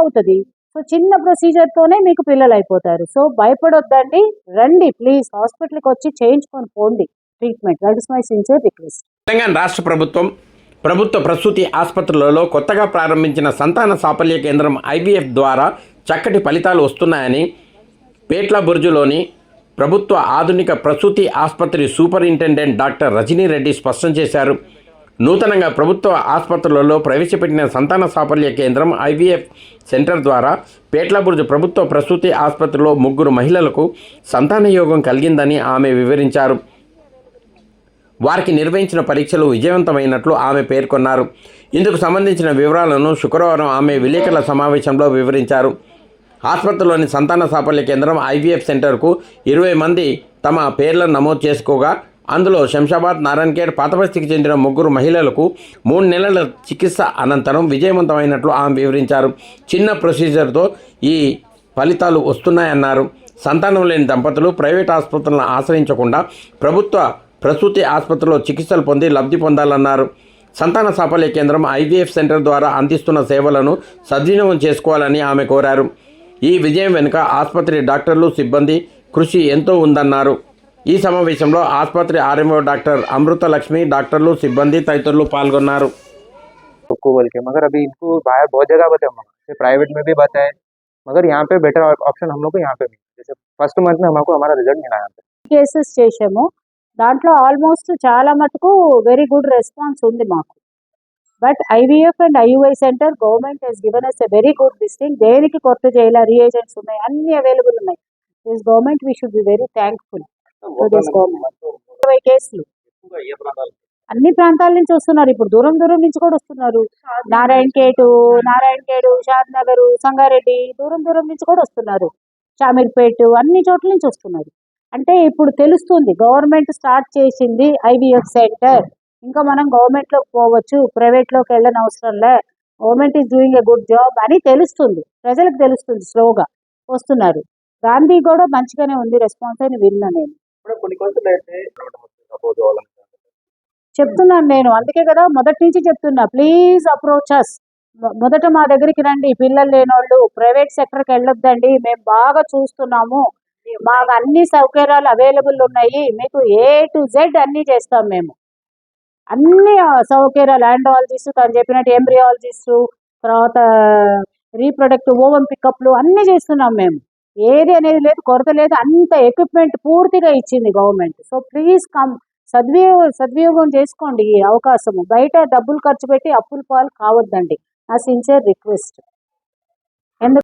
అవుతుంది. సో చిన్న ప్రొసీజర్ తోనే మీకు పిల్లలు అయిపోతారు సో భయపడొద్దండి. రండి ప్లీజ్. హాస్పిటల్కి వచ్చి చేయించుకొని పోండి. Treatment. That is my sincere request. Telangana రాష్ట్ర ప్రభుత్వం ప్రభుత్వ ప్రసూతి ఆసుపత్రులలో కొత్తగా ప్రారంభించిన సంతాన సాఫల్య కేంద్రం ఐవీఎఫ్ ద్వారా చక్కటి ఫలితాలు వస్తున్నాయని పేట్ల బుర్జులోని ప్రభుత్వ ఆధునిక ప్రసూతి ఆసుపత్రి సూపరింటెండెంట్ డాక్టర్ రజనీ రెడ్డి స్పష్టం చేశారు. నూతనంగా ప్రభుత్వ ఆసుపత్రులలో ప్రవేశపెట్టిన సంతాన సాఫల్య కేంద్రం ఐవీఎఫ్ సెంటర్ ద్వారా పేట్లబుర్జు ప్రభుత్వ ప్రసూతి ఆసుపత్రిలో ముగ్గురు మహిళలకు సంతాన యోగం కలిగిందని ఆమె వివరించారు. వారికి నిర్వహించిన పరీక్షలు విజయవంతమైనట్లు ఆమె పేర్కొన్నారు. ఇందుకు సంబంధించిన వివరాలను శుక్రవారం ఆమె విలేకరుల సమావేశంలో వివరించారు. ఆసుపత్రిలోని సంతాన సాఫల్య కేంద్రం ఐవీఎఫ్ సెంటర్కు ఇరవై మంది తమ పేర్లను నమోదు చేసుకోగా అందులో శంషాబాద్ నారాయణఖేడ్ పాతబస్తీకి చెందిన ముగ్గురు మహిళలకు మూడు నెలల చికిత్స అనంతరం విజయవంతమైనట్లు ఆమె వివరించారు. చిన్న ప్రొసీజర్తో ఈ ఫలితాలు వస్తున్నాయన్నారు. సంతానం లేని దంపతులు ప్రైవేట్ ఆసుపత్రులను ఆశ్రయించకుండా ప్రభుత్వ ప్రసూతి ఆసుపత్రిలో చికిత్సలు పొంది లబ్ధి పొందాలన్నారు. సంతాన సాఫల్య కేంద్రం ఐవీఎఫ్ సెంటర్ ద్వారా అందిస్తున్న సేవలను సద్వినియోగం చేసుకోవాలని ఆమె కోరారు. ఈ విజయం వెనుక ఆసుపత్రి డాక్టర్లు సిబ్బంది కృషి ఎంతో ఉందన్నారు. ఈ సమావేశంలో ఆసుపత్రి ఆర్ఎంఓ డాక్టర్ అమృత లక్ష్మి డాక్టర్లు సిబ్బంది తదితరులు పాల్గొన్నారు सबको बोल के मगर अभी इनको बाहर बहुत जगह बताए हम जैसे प्राइवेट में भी बताए मगर यहाँ पे बेटर ऑप्शन हम लोग को यहाँ पे मिला जैसे फर्स्ट मंथ में हमको हमारा रिजल्ट मिला यहाँ पे కేసెస్ చేసాము దాంట్లో ఆల్మోస్ట్ చాలా మటుకు వెరీ గుడ్ రెస్పాన్స్ ఉంది మాకు but IVF and IUI centre government has given as a very good thing దేనికి కొత్త చేయాల రియేజెంట్స్ ఉన్నాయి అన్ని అవైలబుల్ ఉన్నాయి this government we should be very thankful this government ఇరవై కేసులు. అన్ని ప్రాంతాల నుంచి వస్తున్నారు. ఇప్పుడు దూరం దూరం నుంచి కూడా వస్తున్నారు. నారాయణ ఖేటు నారాయణ ఖేడు షాద్ నగర్ సంగారెడ్డి దూరం దూరం నుంచి కూడా వస్తున్నారు. షామీర్పేట అన్ని చోట్ల నుంచి వస్తున్నారు. అంటే ఇప్పుడు తెలుస్తుంది గవర్నమెంట్ స్టార్ట్ చేసింది ఐవీఎఫ్ సెంటర్. ఇంకా మనం గవర్నమెంట్లోకి పోవచ్చు ప్రైవేట్లోకి వెళ్ళని అవసరం లే. Government is doing a good job అని తెలుస్తుంది. ప్రజలకు తెలుస్తుంది స్లోగా వస్తున్నారు. గాంధీ కూడా మంచిగానే ఉంది రెస్పాన్స్ అని విన్నా నేను. చెప్తున్నాను నేను. అందుకే కదా మొదటి నుంచి చెప్తున్నా. ప్లీజ్ అప్రోచ్ అస్ మొదట మా దగ్గరికి రండి. పిల్లలు లేనోళ్ళు ప్రైవేట్ సెక్టర్కి వెళ్ళొద్దండి. మేము బాగా చూస్తున్నాము. మాకు అన్ని సౌకర్యాలు అవైలబుల్ ఉన్నాయి. మీకు ఏ టు జెడ్ అన్ని చేస్తాం మేము. అన్ని సౌకర్యాలు ఆండ్రాలజిస్ట్ తను చెప్పినట్టు ఎంబ్రియాలజిస్ట్ తర్వాత రీప్రొడక్టివ్ ఓవెన్ పికప్లు అన్ని చేస్తున్నాం మేము. ఏది అనేది లేదు కొరత లేదు అంత ఎక్విప్మెంట్ పూర్తిగా ఇచ్చింది గవర్నమెంట్ సో ప్లీజ్ కమ్ సద్వినియోగం సద్వినియోగం చేసుకోండి ఈ అవకాశము. బయట డబ్బులు ఖర్చు పెట్టి అప్పుల పాలు కావద్దండి. నా సిన్సియర్ రిక్వెస్ట్ ఎందుకు